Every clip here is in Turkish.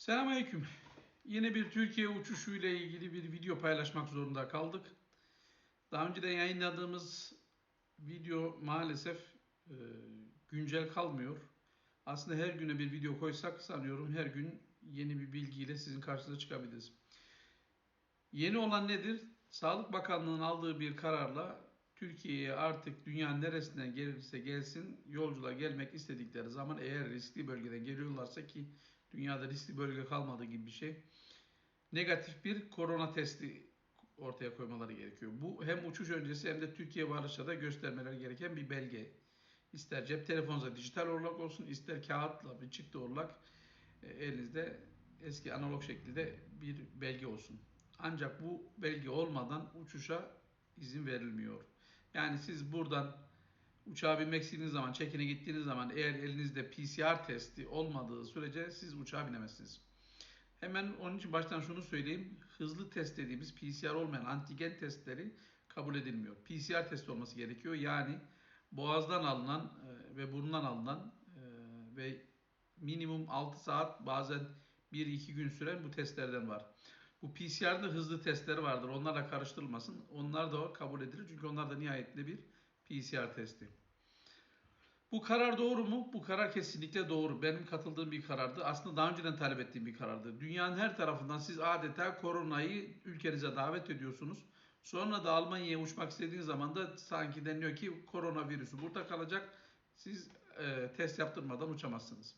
Selamünaleyküm. Yine bir Türkiye uçuşu ile ilgili bir video paylaşmak zorunda kaldık. Daha önceden yayınladığımız video maalesef e, güncel kalmıyor. Aslında her güne bir video koysak sanıyorum her gün yeni bir bilgiyle sizin karşınıza çıkabiliriz. Yeni olan nedir? Sağlık Bakanlığı'nın aldığı bir kararla Türkiye'ye artık dünyanın neresinden gelirse gelsin yolcular gelmek istedikleri zaman eğer riskli bölgeden geliyorlarsa ki dünyada riskli bölge kalmadığı gibi bir şey negatif bir korona testi ortaya koymaları gerekiyor. Bu hem uçuş öncesi hem de Türkiye varışta da göstermeleri gereken bir belge. İster cep telefonunuzda dijital olarak olsun, ister kağıtla bir çıktı olarak e, elinizde eski analog şekilde bir belge olsun. Ancak bu belge olmadan uçuşa izin verilmiyor. Yani siz buradan uçağa binmek istediğiniz zaman, çekine gittiğiniz zaman eğer elinizde PCR testi olmadığı sürece siz uçağa binemezsiniz. Hemen onun için baştan şunu söyleyeyim. Hızlı test dediğimiz PCR olmayan antigen testleri kabul edilmiyor. PCR testi olması gerekiyor. Yani boğazdan alınan e, ve burundan alınan e, ve minimum 6 saat bazen 1-2 gün süren bu testlerden var. Bu PCR'da hızlı testleri vardır. Onlarla karıştırılmasın. Onlar da kabul edilir. Çünkü onlar da nihayetinde bir PCR testi. Bu karar doğru mu? Bu karar kesinlikle doğru. Benim katıldığım bir karardı. Aslında daha önceden talep ettiğim bir karardı. Dünyanın her tarafından siz adeta koronayı ülkenize davet ediyorsunuz. Sonra da Almanya'ya uçmak istediğiniz zaman da sanki deniliyor ki koronavirüsü burada kalacak. Siz e, test yaptırmadan uçamazsınız.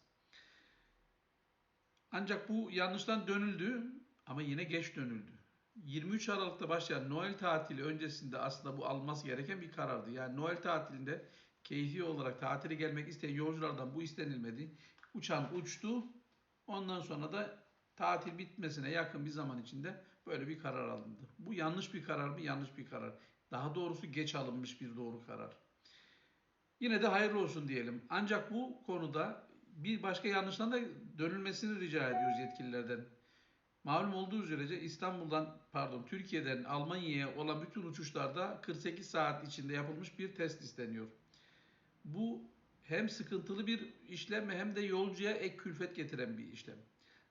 Ancak bu yanlıştan dönüldü ama yine geç dönüldü. 23 Aralık'ta başlayan Noel tatili öncesinde aslında bu alınması gereken bir karardı. Yani Noel tatilinde keyfi olarak tatile gelmek isteyen yolculardan bu istenilmedi. Uçan uçtu. Ondan sonra da tatil bitmesine yakın bir zaman içinde böyle bir karar alındı. Bu yanlış bir karar mı? Yanlış bir karar. Daha doğrusu geç alınmış bir doğru karar. Yine de hayırlı olsun diyelim. Ancak bu konuda bir başka yanlıştan da dönülmesini rica ediyoruz yetkililerden. Malum olduğu üzere İstanbul'dan pardon Türkiye'den Almanya'ya olan bütün uçuşlarda 48 saat içinde yapılmış bir test isteniyor. Bu hem sıkıntılı bir işlem hem de yolcuya ek külfet getiren bir işlem.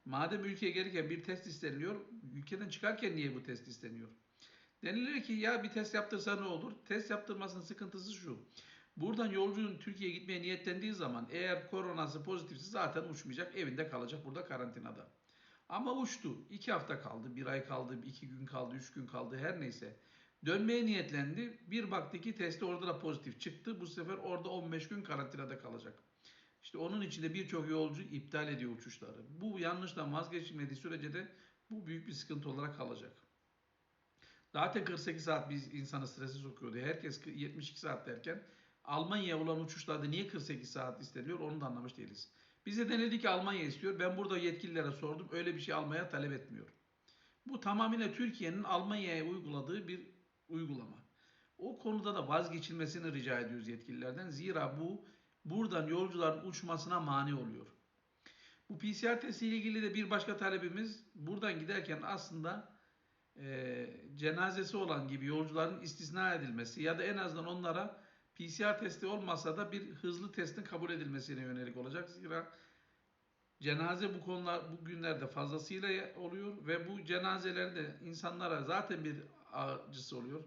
Madem ülkeye gelirken bir test isteniliyor, ülkeden çıkarken niye bu test isteniyor? Denilir ki ya bir test yaptırsa ne olur? Test yaptırmasının sıkıntısı şu. Buradan yolcunun Türkiye'ye gitmeye niyetlendiği zaman eğer koronası pozitifse zaten uçmayacak, evinde kalacak burada karantinada. Ama uçtu. iki hafta kaldı, bir ay kaldı, iki gün kaldı, üç gün kaldı her neyse. Dönmeye niyetlendi. Bir baktı ki testi orada da pozitif çıktı. Bu sefer orada 15 gün karantinada kalacak. İşte onun için de birçok yolcu iptal ediyor uçuşları. Bu yanlıştan vazgeçilmediği sürece de bu büyük bir sıkıntı olarak kalacak. Zaten 48 saat biz insanı strese sokuyordu. Herkes 72 saat derken Almanya'ya olan uçuşlarda niye 48 saat isteniyor onu da anlamış değiliz. Bize denildi ki Almanya istiyor. Ben burada yetkililere sordum. Öyle bir şey almaya talep etmiyor. Bu tamamıyla Türkiye'nin Almanya'ya uyguladığı bir uygulama. O konuda da vazgeçilmesini rica ediyoruz yetkililerden. Zira bu buradan yolcuların uçmasına mani oluyor. Bu PCR testi ile ilgili de bir başka talebimiz buradan giderken aslında e, cenazesi olan gibi yolcuların istisna edilmesi ya da en azından onlara PCR testi olmasa da bir hızlı testin kabul edilmesine yönelik olacak. Zira cenaze bu konular bu günlerde fazlasıyla oluyor ve bu cenazelerde insanlara zaten bir acısı oluyor.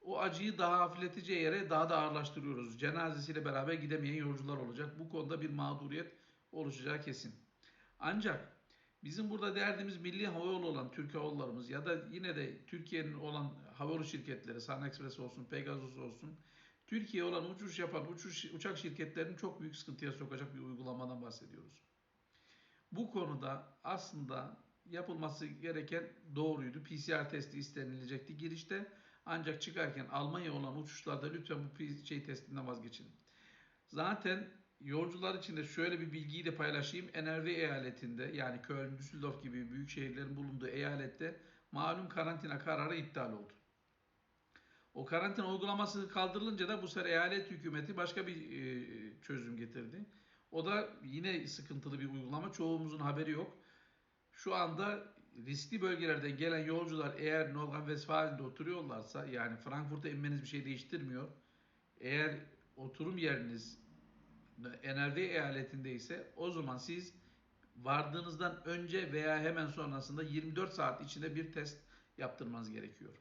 O acıyı daha hafifleteceği yere daha da ağırlaştırıyoruz. Cenazesiyle beraber gidemeyen yolcular olacak. Bu konuda bir mağduriyet oluşacağı kesin. Ancak bizim burada derdimiz milli havayolu olan Türk Hava ya da yine de Türkiye'nin olan havayolu şirketleri, Sun Express olsun, Pegasus olsun, Türkiye olan uçuş yapan uçuş, uçak şirketlerini çok büyük sıkıntıya sokacak bir uygulamadan bahsediyoruz. Bu konuda aslında yapılması gereken doğruydu. PCR testi istenilecekti girişte. Ancak çıkarken Almanya olan uçuşlarda lütfen bu şey testinden vazgeçin. Zaten yolcular için de şöyle bir bilgiyi de paylaşayım. NRV eyaletinde yani Köln, Düsseldorf gibi büyük şehirlerin bulunduğu eyalette malum karantina kararı iptal oldu. O karantina uygulaması kaldırılınca da bu sefer eyalet hükümeti başka bir çözüm getirdi. O da yine sıkıntılı bir uygulama. Çoğumuzun haberi yok. Şu anda riskli bölgelerden gelen yolcular eğer Nordrhein-Westfalen'de oturuyorlarsa yani Frankfurt'a inmeniz bir şey değiştirmiyor. Eğer oturum yeriniz NRV eyaletinde ise o zaman siz vardığınızdan önce veya hemen sonrasında 24 saat içinde bir test yaptırmanız gerekiyor.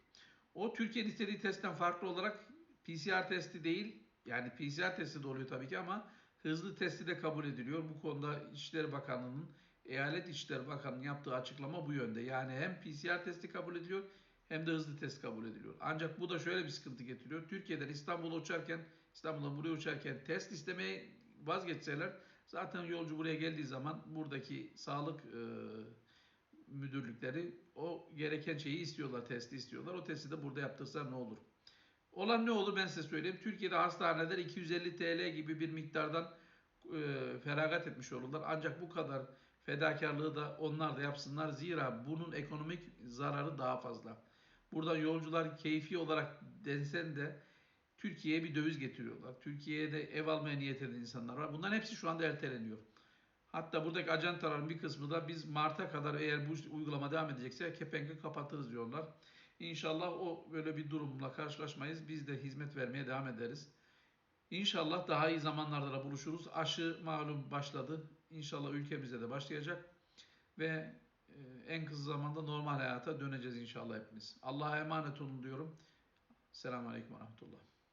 O Türkiye'nin istediği testten farklı olarak PCR testi değil, yani PCR testi de oluyor tabii ki ama hızlı testi de kabul ediliyor. Bu konuda İçişleri Bakanlığı'nın, Eyalet İçişleri Bakanlığı'nın yaptığı açıklama bu yönde. Yani hem PCR testi kabul ediliyor hem de hızlı test kabul ediliyor. Ancak bu da şöyle bir sıkıntı getiriyor. Türkiye'den İstanbul'a uçarken, İstanbul'dan buraya uçarken test istemeye vazgeçseler zaten yolcu buraya geldiği zaman buradaki sağlık e, müdürlükleri o gereken şeyi istiyorlar, testi istiyorlar. O testi de burada yaptırsa ne olur? Olan ne olur ben size söyleyeyim. Türkiye'de hastaneler 250 TL gibi bir miktardan e, feragat etmiş olurlar. Ancak bu kadar fedakarlığı da onlar da yapsınlar. Zira bunun ekonomik zararı daha fazla. Buradan yolcular keyfi olarak densen de Türkiye'ye bir döviz getiriyorlar. Türkiye'de ev almaya niyet eden insanlar var. Bunların hepsi şu anda erteleniyor. Hatta buradaki ajantaların bir kısmı da biz Mart'a kadar eğer bu uygulama devam edecekse kepengi kapatırız diyorlar. İnşallah o böyle bir durumla karşılaşmayız. Biz de hizmet vermeye devam ederiz. İnşallah daha iyi zamanlarda da buluşuruz. Aşı malum başladı. İnşallah ülkemizde de başlayacak. Ve e, en kısa zamanda normal hayata döneceğiz inşallah hepimiz. Allah'a emanet olun diyorum. Selamun Aleyküm ve Rahmetullah.